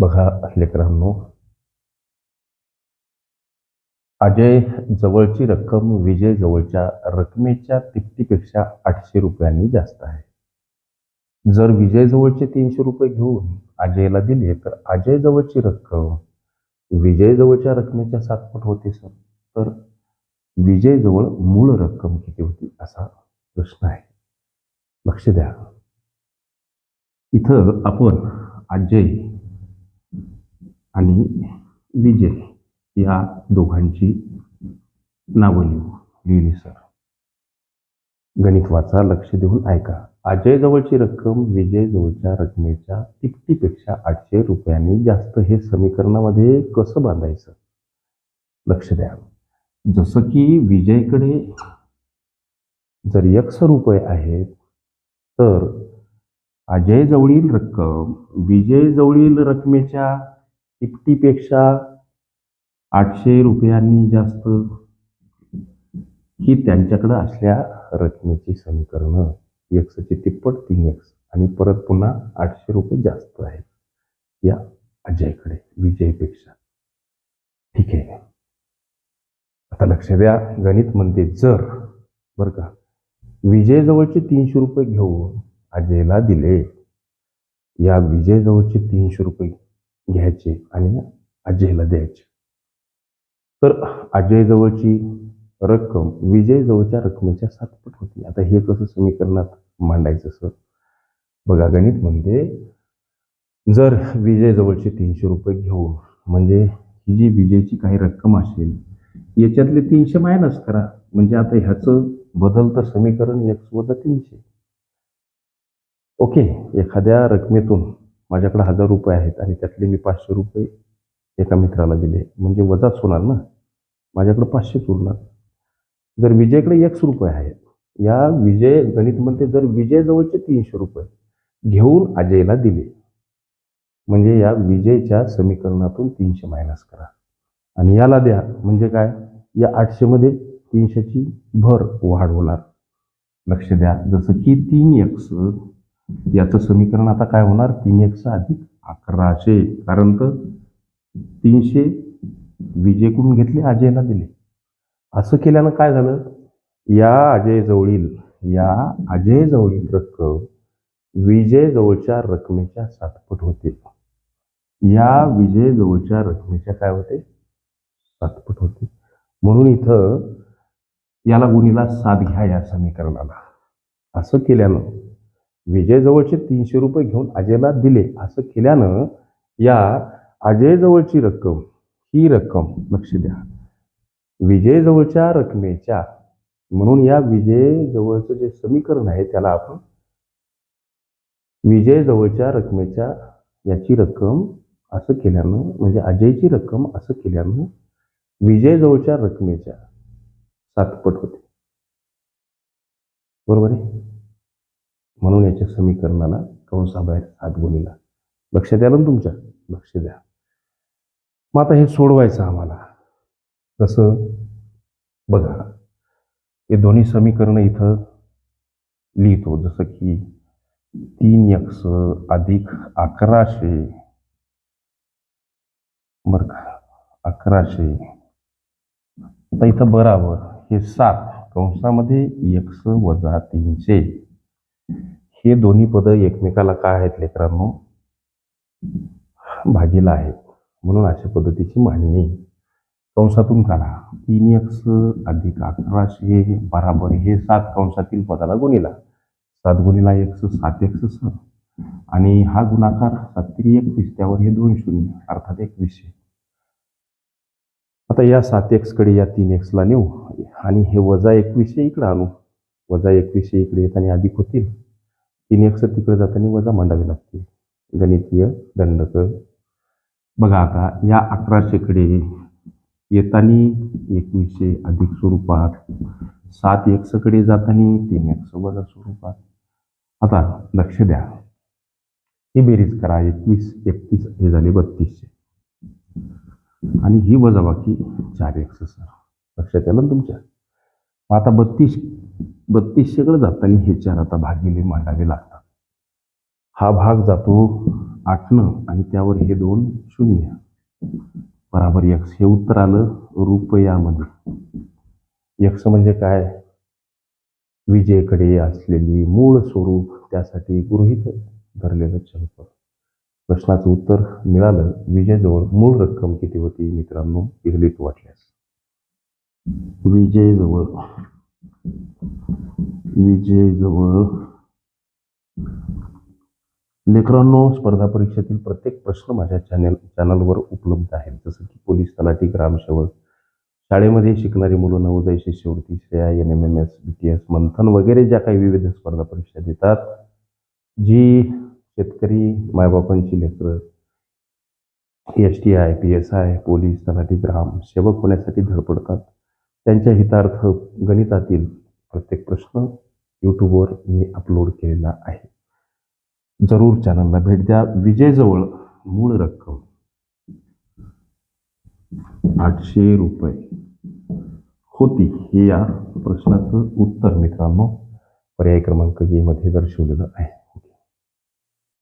बघा लेकरांनो. अजय जवळची रक्कम विजय जवळच्या रकमेच्या तिप्पटीपेक्षा आठशे रुपयांनी जास्त आहे. जर विजय जवळचे तीनशे रुपये घेऊन अजयला दिले तर अजय जवळची रक्कम विजय जवळच्या रकमेच्या सातपट होते सर. तर विजय जवळ मूळ रक्कम किती होती असा प्रश्न आहे. लक्ष द्या. इथं आपण अजय आणि विजय या दोघांची नावं लिहू. लिहिली सर गणित वाचा लक्ष देऊन ऐका. अजय जवळची रक्कम विजय जवळच्या रकमेच्या तिपटीपेक्षा आठशे रुपयांनी जास्त हे समीकरणामध्ये कसं बांधायचं? लक्ष द्या. जसं की विजयकडे जर यक्ष रुपये आहेत तर अजय जवळील रक्कम विजय जवळील रकमेच्या तिप्पटीपेक्षा आठशे रुपयांनी जास्त ही त्यांच्याकडं असल्या रकमेची समीकरणं. एक्सची तिप्पट तीन एक्स आणि परत पुन्हा आठशे रुपये जास्त आहेत. या अजयकडे विजयपेक्षा. ठीक आहे. आता लक्ष द्या गणित म्हणते जर बरं का. विजयजवळचे तीनशे रुपये घेऊन अजयला दिले. या विजयजवळचे तीनशे रुपये घ्यायचे आणि अजयला द्यायचे. तर अजयजवळची रक्कम विजयजवळच्या रकमेच्या सातपट होती. आता हे कसं समीकरणात मांडायचं सर? बघा गणित म्हणते जर विजयजवळचे तीनशे रुपये घेऊन म्हणजे ही जी विजयची काही रक्कम असेल याच्यातले तीनशे मायनस करा. म्हणजे आता ह्याचं बदलतं समीकरण एक वजा तीनशे. ओके एखाद्या रकमेतून माझ्याकडे हजार रुपये आहेत आणि त्यातले मी पाचशे रुपये एका मित्राला दिले. म्हणजे वजाच होणार ना? माझ्याकडे पाचशेच उरणार. जर विजयकडे एकशे रुपये आहेत या विजय गणित म्हणते जर विजयजवळचे तीनशे रुपये घेऊन अजयला दिले म्हणजे या विजयच्या समीकरणातून तीनशे मायनस करा. आणि याला द्या म्हणजे काय? या आठशेमध्ये तीनशेची भर वाढ होणार. लक्ष द्या जसं की तीन एक्स याचं समीकरण आता काय होणार? तीन एकशे अधिक अकराशे. कारण तर तीनशे विजयकडून घेतले अजयला दिले. असं केल्यानं काय झालं? या अजयजवळील या अजयजवळील रक्कम विजयजवळच्या रकमेच्या सातपट होते. या विजयजवळच्या रकमेच्या काय होते? सातपट होते. म्हणून इथं याला गुणीला सात घ्या या समीकरणाला. असं केल्यानं विजयजवळचे तीनशे रुपये घेऊन अजयला दिले. असं केल्यानं या अजयजवळची रक्कम ही रक्कम लक्ष द्या विजयजवळच्या रकमेच्या म्हणून या विजयजवळचं जे समीकरण आहे त्याला आपण विजयजवळच्या रकमेच्या याची रक्कम असं केल्यानं म्हणजे अजयची रक्कम असं केल्यानं विजयजवळच्या रकमेच्या सातपट होते. बरोबर आहे? म्हणून याच्या समीकरणाला कंसाबाहेर सात गुणीला. लक्ष द्या ना तुमच्या. लक्ष द्या. मग आता हे सोडवायचं आम्हाला. कसं बघा. हे दोन्ही समीकरणं इथं लिहितो. जसं की तीन यक्ष अधिक अकराशे. बरं का? अकराशे. आता इथं बराबर हे सात. कंसामध्ये एक्स वजा तीनशे. हे दोन्ही पदं एकमेकाला काय आहेत लेकरांनो? भागीला आहेत. म्हणून अशा पद्धतीची मांडणी. कंसातून काढा. तीन एक्स अधिक अकराशे बराबर हे सात कंसातील पदाला गुणिला. सात गुणिला एक्स सात एक्स सात आणि हा गुणाकार सातरी एकवीस त्यावर हे दोन शून्य अर्थात एकवीसशे आता या सात एक्सकडे या तीन एक्सला नेऊ. आणि हे वजा एकवीसशे इकडे आणू. वजा एकवीसशे इकडे येताना अधिक होतील. तीन अक्षर तिकडे जाताना वजा मांडावी लागतील गणितीय दंडक. बघा आता या अकराशेकडे येताना एकवीसशे अधिक स्वरूपात सात एकसकडे जाताना तीन एकस वजा स्वरूपात. आता लक्ष द्या. ही बेरीज करा एकवीस एकतीस हे झाले बत्तीसशे. आणि ही वजाबाकी चार एक्स सर. लक्षात आलं ना तुमच्या. आता बत्तीस बत्तीसशेकडे जाताना हे चार आता भागिले मांडावे लागतात. हा भाग जातो आठनं आणि त्यावर हे दोन शून्य. बराबर यक्स हे उत्तर आलं रुपयामध्ये. यक्स म्हणजे काय? विजेकडे असलेली मूळ स्वरूप त्यासाठी गृहित धरलेलं चलपद प्रश्नाचं उत्तर मिळालं. विजेजवळ मूळ रक्कम किती होती मित्रांनो? इगलीत वाटल्यास विजेजवळ विजयजवळ लेकरांनो स्पर्धा परीक्षेतील प्रत्येक प्रश्न माझ्या चॅनल चॅनलवर उपलब्ध आहेत. जसं की पोलीस तलाठी ग्रामसेवक शाळेमध्ये शिकणारी मुलं नवोदय शिष्यवृत्ती Shreya N M M S B T S Manthan वगैरे ज्या काही विविध स्पर्धा परीक्षा देतात जी शेतकरी मायबापांची लेकरं S T I P S I police तलाठी ग्राम सेवक होण्यासाठी धडपडतात. त्यांच्या हितार्थ गणितातील प्रत्येक प्रश्न यूट्यूबवर मी अपलोड केलेला आहे. जरूर चॅनलला भेट द्या. विजेजवळ मूळ रक्कम आठशे रुपये होती हे या प्रश्नाचं उत्तर मित्रांनो पर्याय क्रमांक ए मध्ये दर्शवलेलं आहे.